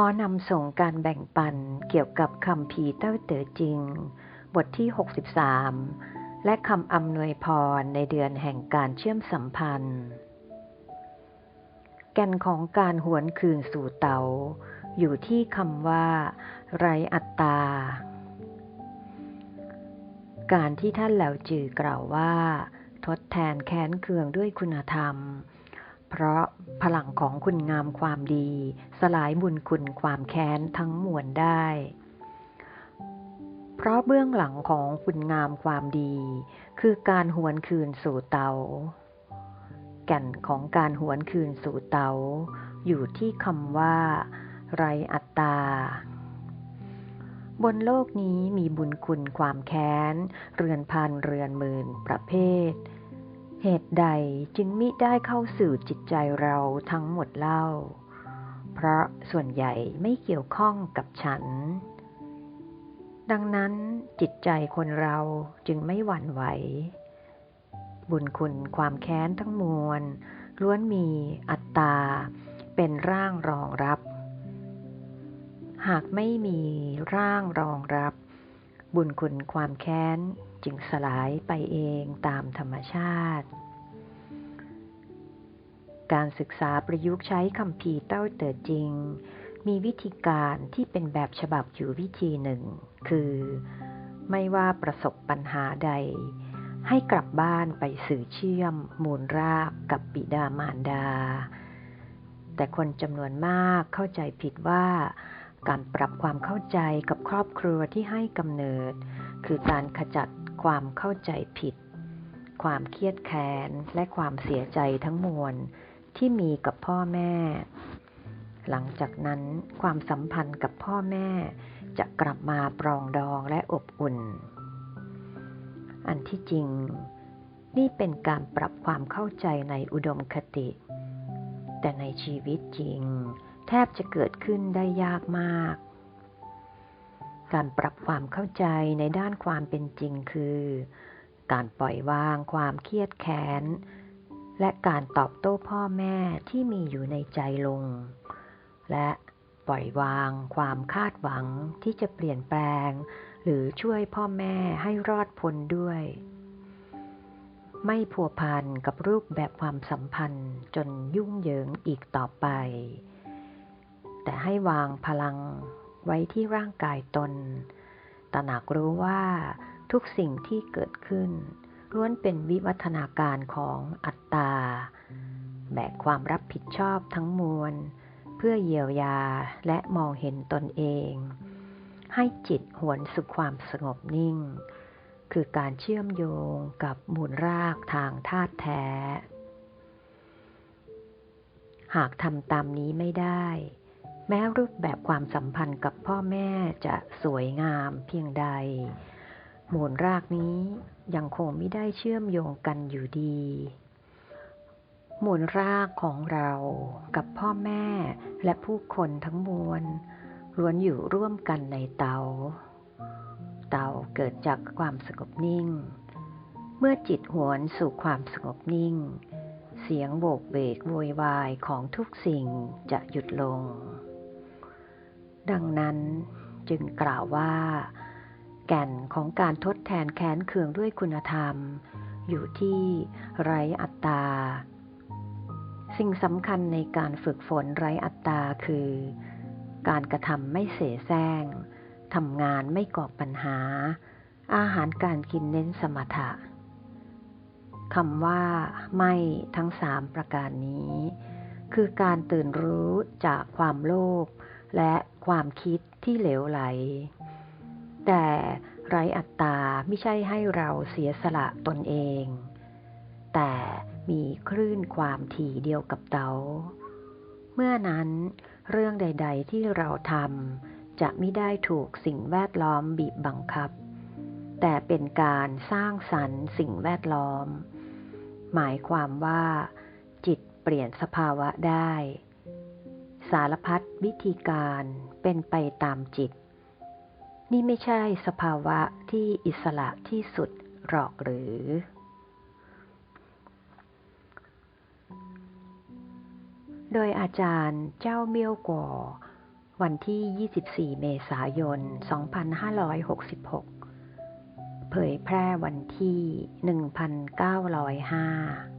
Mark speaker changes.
Speaker 1: ขอนำส่งการแบ่งปันเกี่ยวกับคำพีเต้าเต๋อจริง บทที่ 63 และคำอำนวยพรในเดือนแห่งการเชื่อมสัมพันธ์ แก่นของการหวนคืนสู่เตาอยู่ที่คำว่า ไรอัตตา การที่ท่านเหล่าจือกล่าวว่า ทดแทนแค้นเคืองด้วยคุณธรรม เพราะ พลังของคุณงามความดี สลายบุญคุณความแค้นทั้งมวลได้ เพราะเบื้องหลังของคุณงามความดี คือการหวนคืนสู่เตา แก่นของการหวนคืนสู่เตา อยู่ที่คำว่า ไรอัตตา บนโลกนี้มีบุญคุณความแค้น เรือนพันเรือนหมื่นประเภท เหตุใดจึงมิได้เข้าสู่จิตใจเราทั้งหมดเล่า เพราะส่วนใหญ่ไม่เกี่ยวข้องกับฉัน ดังนั้นจิตใจคนเราจึงไม่หวั่นไหว บุญคุณความแค้นทั้งมวล ล้วนมีอัตตา เป็นร่างรองรับ หากไม่มีร่างรองรับ บุญคุณความแค้นจึงสลายไปเองตามธรรมชาติ การศึกษาประยุกต์ใช้คำพีเต้าเติดจริง มีวิธีการที่เป็นแบบฉบับอยู่วิธีหนึ่ง คือ ไม่ว่าประสบปัญหาใด ให้กลับบ้านไปสื่อเชื่อม มูลรากกับปิดามารดา แต่คนจำนวนมากเข้าใจผิดว่า การปรับความเข้าใจกับครอบครัวที่ให้กำเนิด คือการขจัดความเข้าใจผิด ความเครียดแค้นและความเสียใจทั้งมวลที่มีกับพ่อแม่ หลังจากนั้นความสัมพันธ์กับพ่อแม่จะกลับมาปรองดองและอบอุ่น อันที่จริง นี่เป็นการปรับความเข้าใจในอุดมคติ แต่ในชีวิตจริง แทบจะเกิดขึ้นได้ยากมาก การปรับความเข้าใจในด้านความเป็นจริงคือ การปล่อยวางความเครียดแค้น และการตอบโต้พ่อแม่ที่มีอยู่ในใจลง และปล่อยวางความคาดหวังที่จะเปลี่ยนแปลง หรือช่วยพ่อแม่ให้รอดพ้นด้วย ไม่ผัวพันกับรูปแบบความสัมพันธ์จนยุ่งเหยิงอีกต่อไป แต่ให้วางพลังไว้ที่ร่างกายตน ตระหนักรู้ว่าทุกสิ่งที่เกิดขึ้นล้วนเป็นวิวัฒนาการของอัตตา แบกความรับผิดชอบทั้งมวล เพื่อเยียวยาและมองเห็นตนเอง ให้จิตหวนสุขความสงบนิ่ง คือการเชื่อมโยงกับมูลรากทางธาตุแท้ หากทำตามนี้ไม่ได้ แม้รูปแบบความสัมพันธ์กับพ่อแม่จะสวยงามเพียงใด มูลรากนี้ยังคงไม่ได้เชื่อมโยงกันอยู่ดี มูลรากของเรากับพ่อแม่และผู้คนทั้งมวลล้วนอยู่ร่วมกันในเตา เตาเกิดจากความสงบนิ่ง เมื่อจิตหวนสู่ความสงบนิ่ง เสียงโบกเบกโวยวายของทุกสิ่งจะหยุดลง ดังนั้นจึงกล่าวว่า แก่นของการทดแทนแค้นเคืองด้วยคุณธรรม อยู่ที่ไรอัตตา สิ่งสำคัญในการฝึกฝนไรอัตตาคือ การกระทำไม่เสแสร้งทำงานไม่ก่อปัญหา อาหารการกินเน้นสมถะคำว่าไม่ทั้งสามประการนี้ คือการตื่นรู้จากความโลภ และความคิดที่เหลวไหล แต่ไรอัตตาไม่ใช่ให้เราเสียสละตนเอง แต่มีคลื่นความถี่เดียวกับเตาเมื่อนั้นเรื่องใด ๆ ที่เราทำจะไม่ได้ถูกสิ่งแวดล้อมบีบบังคับ แต่เป็นการสร้างสรรค์สิ่งแวดล้อม หมายความว่า จิตเปลี่ยนสภาวะได้ สารพัดวิธีการเป็นไปตามจิต นี่ไม่ใช่สภาวะที่อิสระที่สุดหรอกหรือ โดยอาจารย์เจ้าเมียวก่อ วันที่ 24 เมษายน 2566 เผยแพร่วันที่ 1905